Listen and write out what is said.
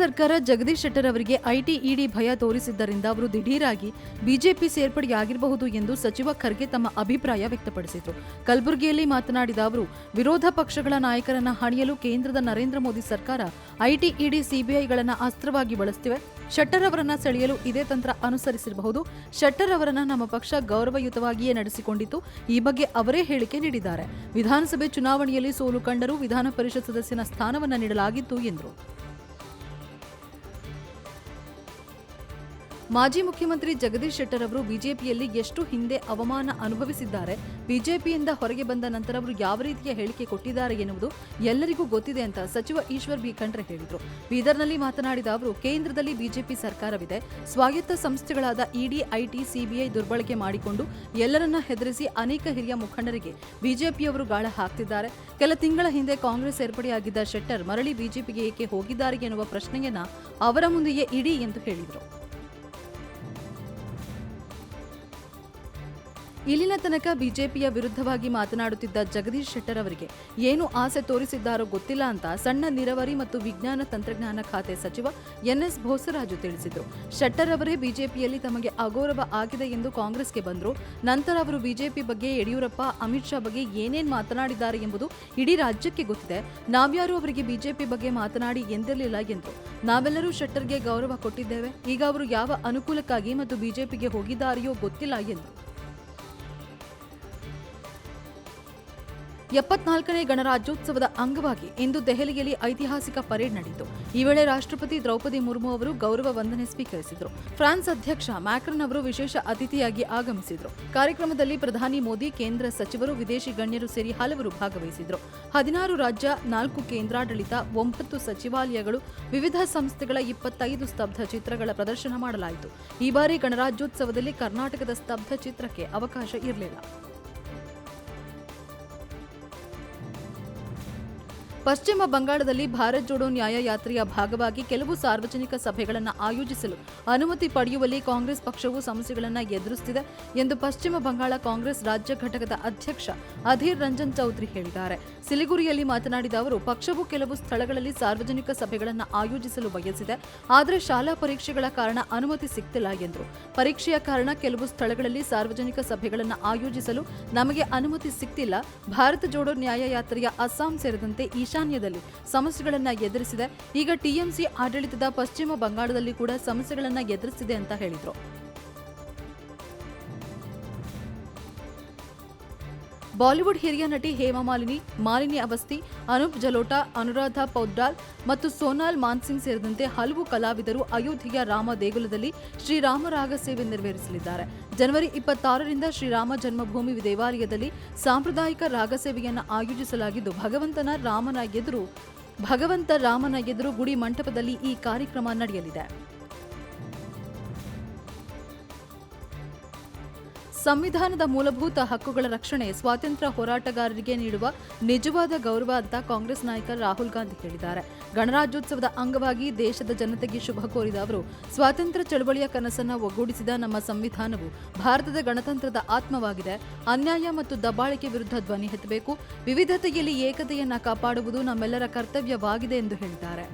ಸರ್ಕಾರ ಜಗದೀಶ್ ಶೆಟ್ಟರ್ ಅವರಿಗೆ IT ED ಭಯ ತೋರಿಸಿದ್ದರಿಂದ ಅವರು ದಿಢೀರಾಗಿ ಬಿಜೆಪಿ ಸೇರ್ಪಡೆಯಾಗಿರಬಹುದು ಎಂದು ಸಚಿವ ಖರ್ಗೆ ತಮ್ಮ ಅಭಿಪ್ರಾಯ ವ್ಯಕ್ತಪಡಿಸಿದರು. ಕಲಬುರಗಿಯಲ್ಲಿ ಮಾತನಾಡಿದ ಅವರು, ವಿರೋಧ ಪಕ್ಷಗಳ ನಾಯಕರನ್ನ ಹಣಿಯಲು ಕೇಂದ್ರದ ನರೇಂದ್ರ ಮೋದಿ ಸರ್ಕಾರ ಐಟಿ ಇಡಿ ಸಿಬಿಐಗಳನ್ನ ಅಸ್ತ್ರವಾಗಿ ಬಳಸುತ್ತಿವೆ ಶೆಟ್ಟರ್ ಅವರನ್ನ ಸೆಳೆಯಲು ಇದೇ ತಂತ್ರ ಅನುಸರಿಸಿರಬಹುದು. ಶೆಟ್ಟರ್ ಅವರನ್ನ ನಮ್ಮ ಪಕ್ಷ ಗೌರವಯುತವಾಗಿಯೇ ನಡೆಸಿಕೊಂಡಿತ್ತು. ಈ ಬಗ್ಗೆ ಅವರೇ ಹೇಳಿಕೆ ನೀಡಿದ್ದಾರೆ. ವಿಧಾನಸಭೆ ಚುನಾವಣೆಯಲ್ಲಿ ಸೋಲು ಕಂಡರೂ ವಿಧಾನ ಪರಿಷತ್ ಸದಸ್ಯನ ಸ್ಥಾನವನ್ನು ನೀಡಲಾಗಿತ್ತು ಎಂದರು. ಮಾಜಿ ಮುಖ್ಯಮಂತ್ರಿ ಜಗದೀಶ್ ಶೆಟ್ಟರ್ ಅವರು ಬಿಜೆಪಿಯಲ್ಲಿ ಎಷ್ಟು ಹಿಂದೆ ಅವಮಾನ ಅನುಭವಿಸಿದ್ದಾರೆ, ಬಿಜೆಪಿಯಿಂದ ಹೊರಗೆ ಬಂದ ನಂತರ ಅವರು ಯಾವ ರೀತಿಯ ಹೇಳಿಕೆ ಕೊಟ್ಟಿದ್ದಾರೆ ಎನ್ನುವುದು ಎಲ್ಲರಿಗೂ ಗೊತ್ತಿದೆ ಅಂತ ಸಚಿವ ಈಶ್ವರ್ ಬಿ. ಖಂಡ್ರೆ ಹೇಳಿದರು. ಬೀದರ್ನಲ್ಲಿ ಮಾತನಾಡಿದ ಅವರು, ಕೇಂದ್ರದಲ್ಲಿ ಬಿಜೆಪಿ ಸರ್ಕಾರವಿದೆ. ಸ್ವಾಯತ್ತ ಸಂಸ್ಥೆಗಳಾದ ಇಡಿ, ಐಟಿ, ಸಿಬಿಐ ದುರ್ಬಳಕೆ ಮಾಡಿಕೊಂಡು ಎಲ್ಲರನ್ನ ಹೆದರಿಸಿ ಅನೇಕ ಹಿರಿಯ ಮುಖಂಡರಿಗೆ ಬಿಜೆಪಿಯವರು ಗಾಳ ಹಾಕ್ತಿದ್ದಾರೆ. ಕೆಲ ತಿಂಗಳ ಹಿಂದೆ ಕಾಂಗ್ರೆಸ್ ಸೇರ್ಪಡೆಯಾಗಿದ್ದ ಶೆಟ್ಟರ್ ಮರಳಿ ಬಿಜೆಪಿಗೆ ಏಕೆ ಹೋಗಿದ್ದಾರೆ ಎನ್ನುವ ಪ್ರಶ್ನೆಯನ್ನ ಅವರ ಮುಂದೆಯೇ ಇಡಿ ಎಂದು ಹೇಳಿದರು. ಇಲ್ಲಿನ ತನಕ ಬಿಜೆಪಿಯ ವಿರುದ್ಧವಾಗಿ ಮಾತನಾಡುತ್ತಿದ್ದ ಜಗದೀಶ್ ಶೆಟ್ಟರ್ ಅವರಿಗೆ ಏನು ಆಸೆ ತೋರಿಸಿದ್ದಾರೋ ಗೊತ್ತಿಲ್ಲ ಅಂತ ಸಣ್ಣ ನೀರಾವರಿ ಮತ್ತು ವಿಜ್ಞಾನ ತಂತ್ರಜ್ಞಾನ ಖಾತೆ ಸಚಿವ ಎನ್ಎಸ್ ಭೋಸರಾಜು ತಿಳಿಸಿದರು. ಶೆಟ್ಟರ್ ಅವರೇ ಬಿಜೆಪಿಯಲ್ಲಿ ತಮಗೆ ಅಗೌರವ ಆಗಿದೆ ಎಂದು ಕಾಂಗ್ರೆಸ್ಗೆ ಬಂದರು. ನಂತರ ಅವರು ಬಿಜೆಪಿ ಬಗ್ಗೆ ಯಡಿಯೂರಪ್ಪ, ಅಮಿತ್ ಶಾ ಬಗ್ಗೆ ಏನೇನ್ ಮಾತನಾಡಿದ್ದಾರೆ ಎಂಬುದು ಇಡೀ ರಾಜ್ಯಕ್ಕೆ ಗೊತ್ತಿದೆ. ನಾವ್ಯಾರು ಅವರಿಗೆ ಬಿಜೆಪಿ ಬಗ್ಗೆ ಮಾತನಾಡಿ ಎಂದಿರಲಿಲ್ಲ ಎಂದರು. ನಾವೆಲ್ಲರೂ ಶೆಟ್ಟರ್ಗೆ ಗೌರವ ಕೊಟ್ಟಿದ್ದೇವೆ. ಈಗ ಅವರು ಯಾವ ಅನುಕೂಲಕ್ಕಾಗಿ ಮತ್ತು ಬಿಜೆಪಿಗೆ ಹೋಗಿದ್ದಾರೆಯೋ ಗೊತ್ತಿಲ್ಲ ಎಂದರು. ಎಪ್ಪತ್ನಾಲ್ಕನೇ ಗಣರಾಜ್ಯೋತ್ಸವದ ಅಂಗವಾಗಿ ಇಂದು ದೆಹಲಿಯಲ್ಲಿ ಐತಿಹಾಸಿಕ ಪರೇಡ್ ನಡೆಯಿತು. ಈ ವೇಳೆ ರಾಷ್ಟ್ರಪತಿ ದ್ರೌಪದಿ ಮುರ್ಮು ಅವರು ಗೌರವ ವಂದನೆ ಸ್ವೀಕರಿಸಿದರು. ಫ್ರಾನ್ಸ್ ಅಧ್ಯಕ್ಷ ಮ್ಯಾಕ್ರನ್ ಅವರು ವಿಶೇಷ ಅತಿಥಿಯಾಗಿ ಆಗಮಿಸಿದರು. ಕಾರ್ಯಕ್ರಮದಲ್ಲಿ ಪ್ರಧಾನಿ ಮೋದಿ, ಕೇಂದ್ರ ಸಚಿವರು, ವಿದೇಶಿ ಗಣ್ಯರು ಸೇರಿ ಹಲವರು ಭಾಗವಹಿಸಿದರು. ಹದಿನಾರು ರಾಜ್ಯ, ನಾಲ್ಕು ಕೇಂದ್ರಾಡಳಿತ, ಒಂಬತ್ತು ಸಚಿವಾಲಯಗಳು, ವಿವಿಧ ಸಂಸ್ಥೆಗಳ ಇಪ್ಪತ್ತೈದು ಸ್ತಬ್ಧ ಚಿತ್ರಗಳ ಪ್ರದರ್ಶನ ಮಾಡಲಾಯಿತು. ಈ ಬಾರಿ ಗಣರಾಜ್ಯೋತ್ಸವದಲ್ಲಿ ಕರ್ನಾಟಕದ ಸ್ತಬ್ಧ ಚಿತ್ರಕ್ಕೆ ಅವಕಾಶ ಇರಲಿಲ್ಲ. ಪಶ್ಚಿಮ ಬಂಗಾಳದಲ್ಲಿ ಭಾರತ್ ಜೋಡೋ ನ್ಯಾಯ ಯಾತ್ರೆಯ ಭಾಗವಾಗಿ ಕೆಲವು ಸಾರ್ವಜನಿಕ ಸಭೆಗಳನ್ನು ಆಯೋಜಿಸಲು ಅನುಮತಿ ಪಡೆಯುವಲ್ಲಿ ಕಾಂಗ್ರೆಸ್ ಪಕ್ಷವು ಸಮಸ್ಯೆಗಳನ್ನು ಎದುರಿಸುತ್ತಿದೆ ಎಂದು ಪಶ್ಚಿಮ ಬಂಗಾಳ ಕಾಂಗ್ರೆಸ್ ರಾಜ್ಯ ಘಟಕದ ಅಧ್ಯಕ್ಷ ಅಧೀರ್ ರಂಜನ್ ಚೌಧರಿ ಹೇಳಿದ್ದಾರೆ. ಸಿಲಿಗುರಿಯಲ್ಲಿ ಮಾತನಾಡಿದ ಅವರು, ಪಕ್ಷವು ಕೆಲವು ಸ್ಥಳಗಳಲ್ಲಿ ಸಾರ್ವಜನಿಕ ಸಭೆಗಳನ್ನು ಆಯೋಜಿಸಲು ಬಯಸಿದೆ. ಆದರೆ ಶಾಲಾ ಪರೀಕ್ಷೆಗಳ ಕಾರಣ ಅನುಮತಿ ಸಿಗ್ತಿಲ್ಲ ಎಂದರು. ಪರೀಕ್ಷೆಯ ಕಾರಣ ಕೆಲವು ಸ್ಥಳಗಳಲ್ಲಿ ಸಾರ್ವಜನಿಕ ಸಭೆಗಳನ್ನು ಆಯೋಜಿಸಲು ನಮಗೆ ಅನುಮತಿ ಸಿಗ್ತಿಲ್ಲ. ಭಾರತ ಜೋಡೋ ನ್ಯಾಯ ಯಾತ್ರೆಯ ಅಸ್ಸಾಂ ಸೇರಿದಂತೆ ಈಶಾನ್ಯದಲ್ಲಿ ಸಮಸ್ಯೆಗಳನ್ನು ಎದುರಿಸಿದೆ. ಈಗ ಟಿಎಂಸಿ ಆಡಳಿತದ ಪಶ್ಚಿಮ ಬಂಗಾಳದಲ್ಲಿ ಕೂಡ ಸಮಸ್ಯೆಗಳನ್ನು ಎದುರಿಸಿದೆ ಅಂತ ಹೇಳಿದರು. ಬಾಲಿವುಡ್ ಹಿರಿಯ ನಟಿ ಹೇಮಾ ಮಾಲಿನಿ ಮಾಲಿನಿ ಅವಸ್ತಿ ಅನೂಪ್ ಜಲೋಟಾ, ಅನುರಾಧ ಪೌದ್ರಾಲ್ ಮತ್ತು ಸೋನಾಲ್ ಮಾನ್ಸಿಂಗ್ ಸೇರಿದಂತೆ ಹಲವು ಕಲಾವಿದರು ಅಯೋಧ್ಯೆಯ ರಾಮ ದೇಗುಲದಲ್ಲಿ ಶ್ರೀರಾಮ ರಾಗ ಸೇವೆ ನೆರವೇರಿಸಲಿದ್ದಾರೆ. ಜನವರಿ ಇಪ್ಪತ್ತಾರರಿಂದ ಶ್ರೀರಾಮ ಜನ್ಮಭೂಮಿ ದೇವಾಲಯದಲ್ಲಿ ಸಾಂಪ್ರದಾಯಿಕ ರಾಗ ಸೇವೆಯನ್ನು ಆಯೋಜಿಸಲಾಗಿದ್ದು, ಭಗವಂತನ ರಾಮನ ಎದುರು, ಭಗವಂತ ರಾಮನ ಎದುರು ಗುಡಿ ಮಂಟಪದಲ್ಲಿ ಈ ಕಾರ್ಯಕ್ರಮ ನಡೆಯಲಿದೆ. ಸಂವಿಧಾನದ ಮೂಲಭೂತ ಹಕ್ಕುಗಳ ರಕ್ಷಣೆ ಸ್ವಾತಂತ್ರ್ಯ ಹೋರಾಟಗಾರರಿಗೆ ನೀಡುವ ನಿಜವಾದ ಗೌರವ ಅಂತ ಕಾಂಗ್ರೆಸ್ ನಾಯಕ ರಾಹುಲ್ ಗಾಂಧಿ ಹೇಳಿದ್ದಾರೆ. ಗಣರಾಜ್ಯೋತ್ಸವದ ಅಂಗವಾಗಿ ದೇಶದ ಜನತೆಗೆ ಶುಭ ಕೋರಿದ ಅವರು, ಸ್ವಾತಂತ್ರ್ಯ ಚಳವಳಿಯ ಕನಸನ್ನು ಒಗ್ಗೂಡಿಸಿದ ನಮ್ಮ ಸಂವಿಧಾನವು ಭಾರತದ ಗಣತಂತ್ರದ ಆತ್ಮವಾಗಿದೆ. ಅನ್ಯಾಯ ಮತ್ತು ದಬ್ಬಾಳಿಕೆ ವಿರುದ್ಧ ಧ್ವನಿ ಹೆತ್ತಬೇಕು ವಿವಿಧತೆಯಲ್ಲಿ ಏಕತೆಯನ್ನು ಕಾಪಾಡುವುದು ನಮ್ಮೆಲ್ಲರ ಕರ್ತವ್ಯವಾಗಿದೆ ಎಂದು ಹೇಳಿದ್ದಾರೆ.